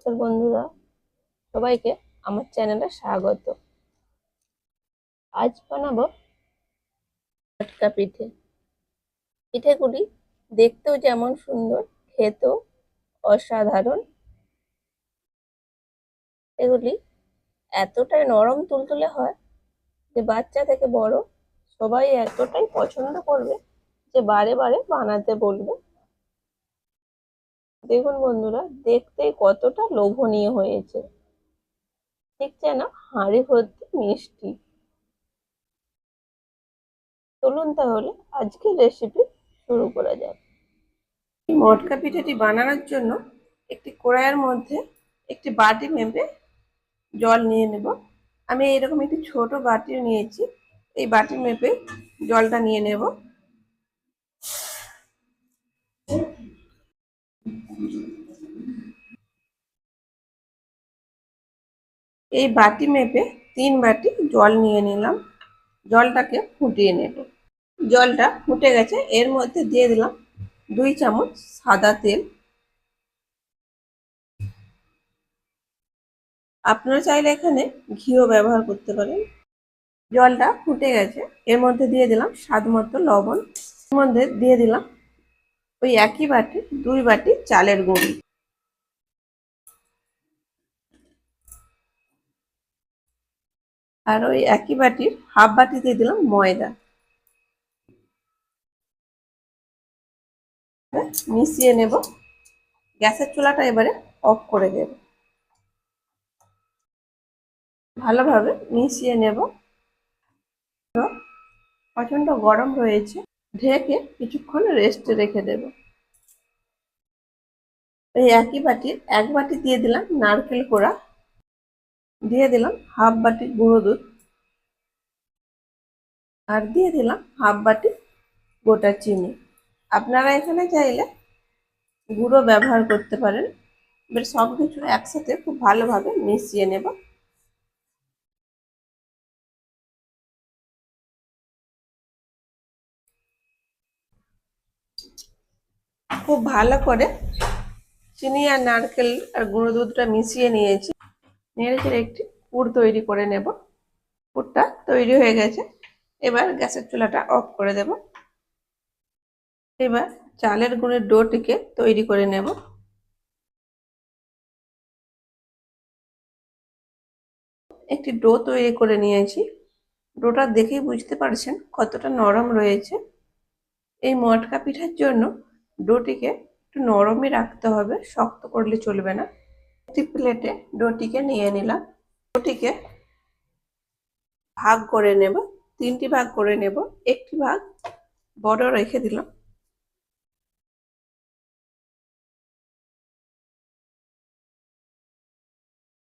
নমস্কার বন্ধুরা, সবাইকে আমার চ্যানেলে স্বাগত। আজ বানাবো টাটকা পিঠে। পিঠেগুলি দেখতেও যেমন সুন্দর, খেতেও অসাধারণ। এগুলি এতটাই নরম তুলতুলে হয় যে বাচ্চা থেকে বড় সবাই এতটাই পছন্দ করবে যে বারে বারে বানাতে বলবে। দেখুন বন্ধুরা, দেখতে কতটা লোভনীয় হয়েছে। ঠিক যেন হাঁড়ি ভর্তি মিষ্টি। চলুন তাহলে আজকের রেসিপি শুরু করা যাক। মটকা পিঠাটি বানানোর জন্য একটি কড়াইয়ের মধ্যে একটি বাটি মেপে জল নিয়ে নেব। আমি এরকম একটি ছোট বাটি নিয়েছি। এই বাটি মেপে জলটা নিয়ে নেব। এই বাটি মেপে তিন বাটি জল নিয়ে নিলাম। জলটাকে ফুটিয়ে নেব। জলটা ফুটে গেছে। এর মধ্যে দিয়ে দিলাম দুই চামচ সাদা তেল। আপনারা চাইলে এখানে ঘিও ব্যবহার করতে পারেন। জলটা ফুটে গেছে। এর মধ্যে দিয়ে দিলাম স্বাদ মতো লবণ। এর মধ্যে দিয়ে দিলাম ওই একই বাটি, দুই বাটি চালের গুঁড়ি। আর ওই একই বাটির হাফ বাটি দিয়ে দিলাম ময়দা। মিশিয়ে নেব। গ্যাসের চুলাটা এবারে অফ করে দেব। ভালোভাবে মিশিয়ে নেব। প্রচণ্ড গরম রয়েছে। ঢেকে কিছুক্ষণ রেস্টে রেখে দেব। এই একই বাটির এক বাটি দিয়ে দিলাম নারকেল কোড়া। দিয়ে দিলাম হাফ বাটি গুঁড়ো দুধ। আর দিয়ে দিলাম হাফ বাটি গোটা চিনি। আপনারা এখানে চাইলে গুঁড়ো ব্যবহার করতে পারেন। এবার সব কিছু একসাথে খুব ভালোভাবে মিশিয়ে নেব। খুব ভালো করে চিনি আর নারকেল আর গুঁড়ো দুধটা মিশিয়ে নিয়েছি। নেড়ে চেড়ে একটি পুর তৈরি করে নেব। পুরটা তৈরি হয়ে গেছে। এবার গ্যাসের চুলাটা অফ করে দেব। এবার চালের গুঁড়ের ডোটিকে তৈরি করে নেব। একটি ডো তৈরি করে নিয়েছি। ডোটা দেখেই বুঝতে পারছেন কতটা নরম রয়েছে। এই মটকা পিঠার জন্য ডোটিকে একটু নরমই রাখতে হবে, শক্ত করলে চলবে না। একটি প্লেটে ডোটিকে নিয়ে নিলাম। ডোটিকে ভাগ করে নেব, তিনটি ভাগ করে নেব, একটি ভাগ বড় রেখে দিলাম।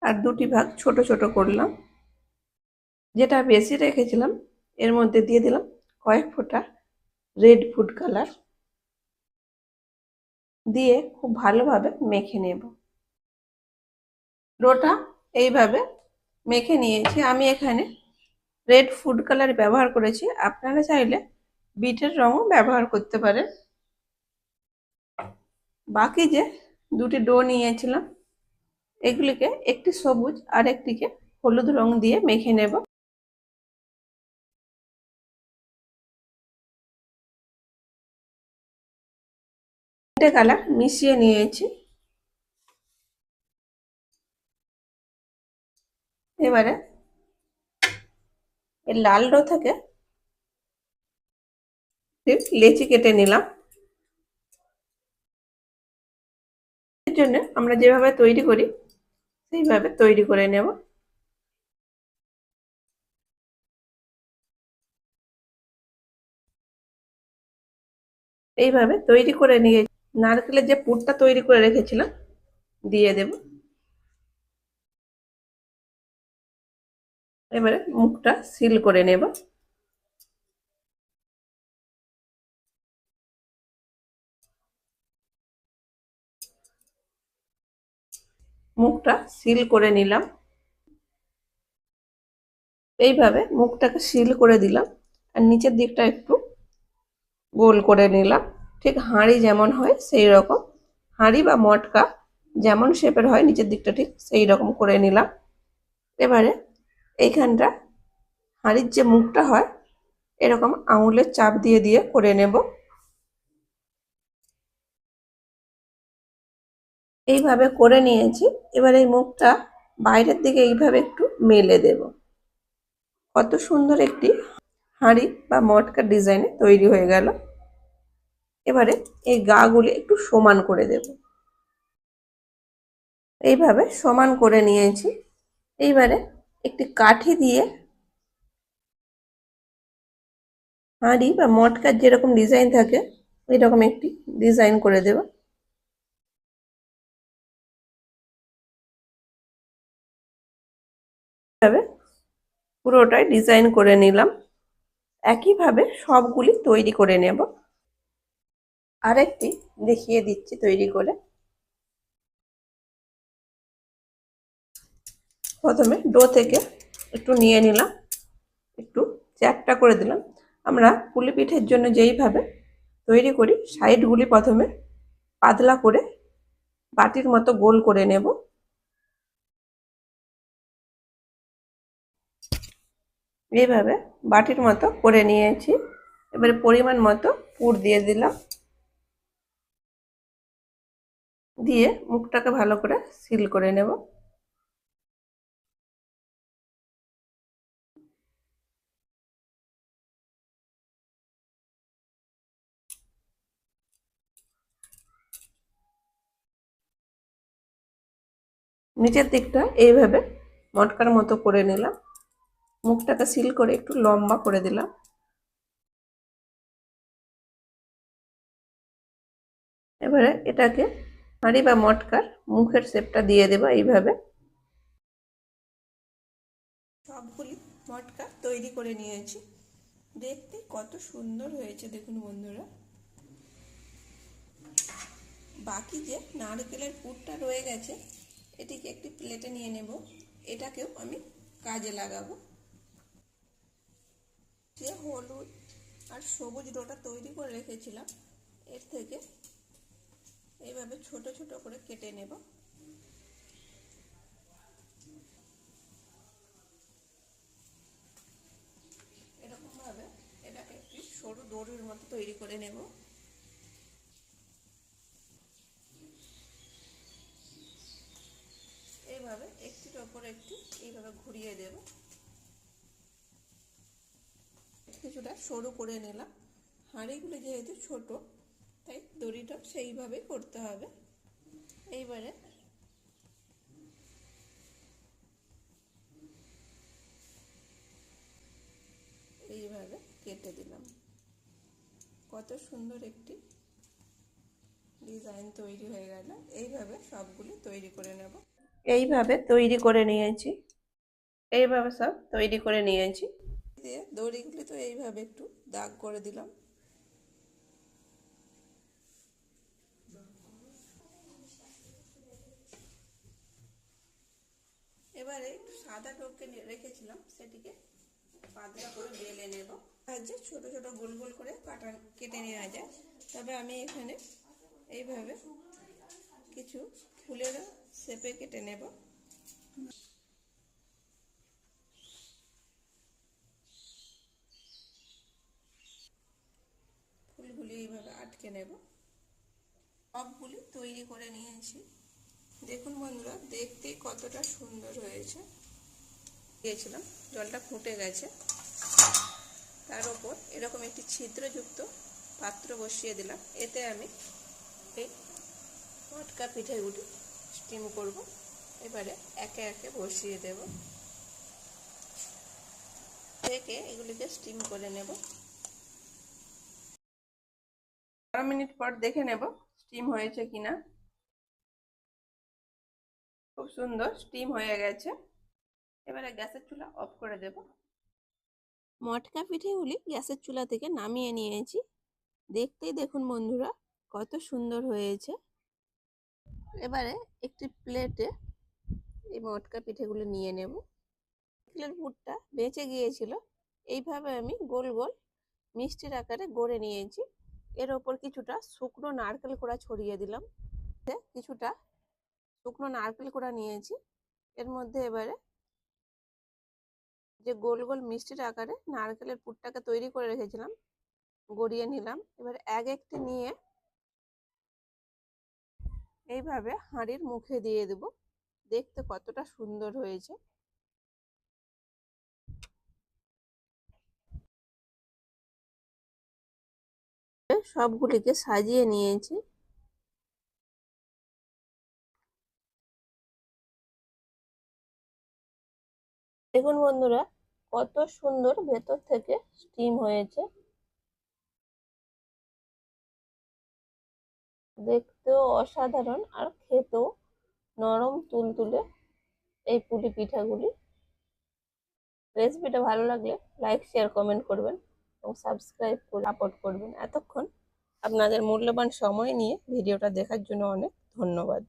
আর দুটি ভাগ ছোট ছোট করলাম। যেটা বেশি রেখেছিলাম, এর মধ্যে দিয়ে দিলাম কয়েক ফোঁটা রেড ফুড কালার দিয়ে খুব ভালোভাবে মেখে নেব। ডোটা এইভাবে মেখে নিয়েছি। আমি এখানে রেড ফুড কালার ব্যবহার করেছি। আপনারা চাইলে বিটের রঙও ব্যবহার করতে পারেন। বাকি যে দুটি ডো নিয়েছিলাম, এগুলিকে একটি সবুজ আর একটিকে হলুদ রং দিয়ে মেখে নেব। কালার মিশিয়ে নিয়েছি। এবারে এই লাল ডো থেকে লেচি কেটে নিলাম। এর জন্য আমরা যেভাবে তৈরি করি, সেইভাবে তৈরি করে নেব। এইভাবে তৈরি করে নিয়ে নারকেলের যে পুরটা তৈরি করে রেখেছিলাম, দিয়ে দেব। এবারে মুখটা সিল করে নেব। মুখটা সিল করে নিলাম। এইভাবে মুখটাকে সিল করে দিলাম। আর নিচের দিকটা একটু গোল করে নিলাম। ঠিক হাঁড়ি যেমন হয় সেই রকম। হাঁড়ি বা মটকা যেমন শেপের হয়, নিচের দিকটা ঠিক সেই রকম করে নিলাম। এবারে এইখানটা হাঁড়ির যে মুখটা হয়, এরকম আঙুলের চাপ দিয়ে দিয়ে করে নেব। এইভাবে করে নিয়েছি, এবার এই মুখটা বাইরের দিকে এইভাবে একটু মেলে দেব। কত সুন্দর একটি হাঁড়ি বা মটকার ডিজাইনে তৈরি হয়ে গেল। এবারে এই গাগুলি একটু সমান করে দেব। এইভাবে সমান করে নিয়েছি। এইবারে একটি কাঠি দিয়ে হাঁড়ি বা মটকার যেরকম ডিজাইন থাকে এরকম একটি ডিজাইন করে দেব। পুরোটাই ডিজাইন করে নিলাম। একইভাবে সবগুলি তৈরি করে নেব। আরেকটি দেখিয়ে দিচ্ছি তৈরি করে। প্রথমে ডো থেকে একটু নিয়ে নিলাম, একটু চ্যাপটা করে দিলাম। আমরা পুলি পিঠের জন্য যেইভাবে তৈরি করি, সাইডগুলি প্রথমে পাতলা করে বাটির মতো গোল করে নেব। এইভাবে বাটির মতো করে নিয়েছি। এবারে পরিমাণ মতো পুর দিয়ে দিলাম। দিয়ে মুখটাকে ভালো করে সিল করে নেব। নিচের দিকটা এইভাবে মটকার মতো করে নিলাম। মুখটাকে সিল করে একটু লম্বা করে দিলাম। এবারে এটাকে হাঁড়ি বা মটকার মুখের শেপটা দিয়ে দেবো এইভাবে। সবগুলি মটকা তৈরি করে নিয়েছি। দেখতে কত সুন্দর হয়েছে দেখুন বন্ধুরা। বাকি যে নারকেলের পুরটা রয়ে গেছে এটিকে একটি প্লেটে নিয়ে নেব। এটাকেও আমি কাজে লাগাবো। যে হলুদ আর সবুজ ডোটা তৈরি করে রেখেছিলাম, এর থেকে এইভাবে ছোট ছোট করে কেটে নেব। এরকমভাবে এটাকে একটি সরু দড়ির মতো তৈরি করে নেব এইভাবে একটির ওপর একটি এইভাবে ঘুরিয়ে দেব। কিছুটা সরু করে নিলাম। হাঁড়িগুলো যেহেতু ছোট, তাই দড়িটা সেইভাবে করতে হবে। এইবারে এইভাবে কেটে দিলাম। কত সুন্দর একটি ডিজাইন তৈরি হয়ে গেল। এইভাবে সবগুলি তৈরি করে নেব। এইভাবে তৈরি করে নিয়েছি। এইভাবে সব তৈরি করে নিয়েছি। দিয়ে দড়িগুলি তো এইভাবে একটু দাগ করে দিলাম। এবারে একটু সাদা টোপকে রেখেছিলাম সেটিকে পাতলা করে বেলে নেব। সাহায্যে ছোট ছোট গোল গোল করে কাটা কেটে নেওয়া যায়। তবে আমি এখানে এইভাবে কিছু ফুলের শেপে কেটে নেব। ফুলগুলি এইভাবে আটকে নেব। সবগুলি তৈরি করে নিয়েছি। দেখুন বন্ধুরা, দেখতে কতটা সুন্দর হয়েছে। দিয়েছিলাম জলটা ফুটে গেছে। তার ওপর এরকম একটি ছিদ্রযুক্ত পাত্র বসিয়ে দিলাম। এতে আমি এই মটকা পিঠেগুলি স্টিম করব। এবারে একে একে বসিয়ে দেব। থেকে এগুলিকে স্টিম করে নেব। বারো মিনিট পর দেখে নেব স্টিম হয়েছে কিনা। খুব সুন্দর স্টিম হয়ে গেছে। এবারে গ্যাসের চুলা অফ করে দেব। মটকা পিঠেগুলি গ্যাসের চুলা থেকে নামিয়ে নিয়েছি। দেখতেই দেখুন বন্ধুরা, কত সুন্দর হয়েছে। এবারে একটি প্লেটে এই মটকা পিঠেগুলো নিয়ে নেব। নারকেলের পুরটা বেঁচে গিয়েছিল। এইভাবে আমি গোল গোল মিষ্টির আকারে গড়ে নিয়েছি। এর ওপর কিছুটা শুকনো নারকেল কোড়া ছড়িয়ে দিলাম। কিছুটা শুকনো নারকেল কোড়া নিয়েছি। এর মধ্যে এবারে যে গোল গোল মিষ্টির আকারে নারকেলের পুরটাকে তৈরি করে রেখেছিলাম, গড়িয়ে নিলাম। এবার এক একটি নিয়ে এইভাবে হাঁড়ির মুখে দিয়ে দেব। দেখতে কতটা সুন্দর হয়েছে। সবগুলিকে সাজিয়ে নিয়েছি। দেখুন বন্ধুরা, কত সুন্দর ভেতর থেকে স্টিম হয়েছে। দেখতেও অসাধারণ আর খেতেও নরম তুলতুলে এই পুলি পিঠাগুলি। রেসিপিটা ভালো লাগলে লাইক শেয়ার কমেন্ট করবেন এবং সাবস্ক্রাইব করে সাপোর্ট করবেন। এতক্ষণ আপনাদের মূল্যবান সময় নিয়ে ভিডিওটা দেখার জন্য অনেক ধন্যবাদ।